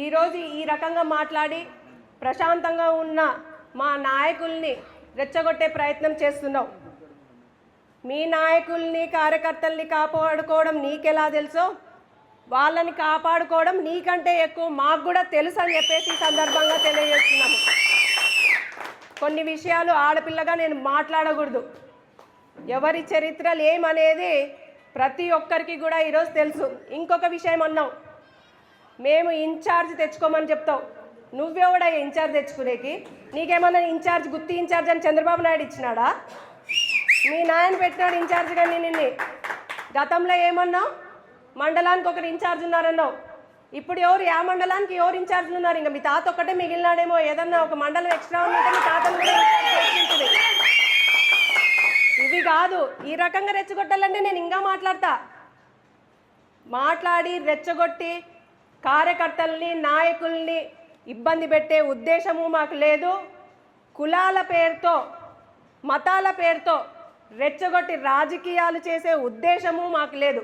ఈరోజు ఈ రకంగా మాట్లాడి ప్రశాంతంగా ఉన్న మా నాయకుల్ని రెచ్చగొట్టే ప్రయత్నం చేస్తున్నావు. మీ నాయకుల్ని కార్యకర్తల్ని కాపాడుకోవడం నీకెలా తెలుసో వాళ్ళని కాపాడుకోవడం నీకంటే ఎక్కువ మాకు కూడా తెలుసు అని చెప్పేసి ఈ సందర్భంగా తెలియజేస్తున్నాము. కొన్ని విషయాలు ఆడపిల్లగా నేను మాట్లాడకూడదు. ఎవరి చరిత్రలు ఏమనేది ప్రతి ఒక్కరికి కూడా ఈరోజు తెలుసు. ఇంకొక విషయం అన్నావు మేము ఇన్ఛార్జ్ తెచ్చుకోమని చెప్తావు. నువ్వెవడా ఇన్ఛార్జ్ తెచ్చుకునేకి? నీకేమన్నా ఇన్ఛార్జ్ గుత్తి ఇన్ఛార్జ్ అని చంద్రబాబు నాయుడు ఇచ్చినాడా? మీ నాయన పెట్టినాడు ఇన్ఛార్జ్ కానీ నిన్ను. గతంలో ఏమన్నావు? మండలానికి ఒకరు ఇన్ఛార్జ్ ఉన్నారన్నావు. ఇప్పుడు ఎవరు యా మండలానికి ఎవరు ఇన్ఛార్జ్లు ఉన్నారు? ఇంకా మీ తాత ఒక్కటే మిగిలినాడేమో. ఏదన్నా ఒక మండలం ఎక్స్ట్రా ఉంటే మీ తాతను కూడా ఇవి కాదు. ఈ రకంగా రెచ్చగొట్టాలంటే నేను ఇంకా మాట్లాడతా. మాట్లాడి రెచ్చగొట్టి కార్యకర్తల్ని నాయకుల్ని ఇబ్బంది పెట్టే ఉద్దేశము మాకు లేదు. కులాల పేరుతో మతాల పేరుతో రెచ్చగొట్టి రాజకీయాలు చేసే ఉద్దేశము మాకు లేదు.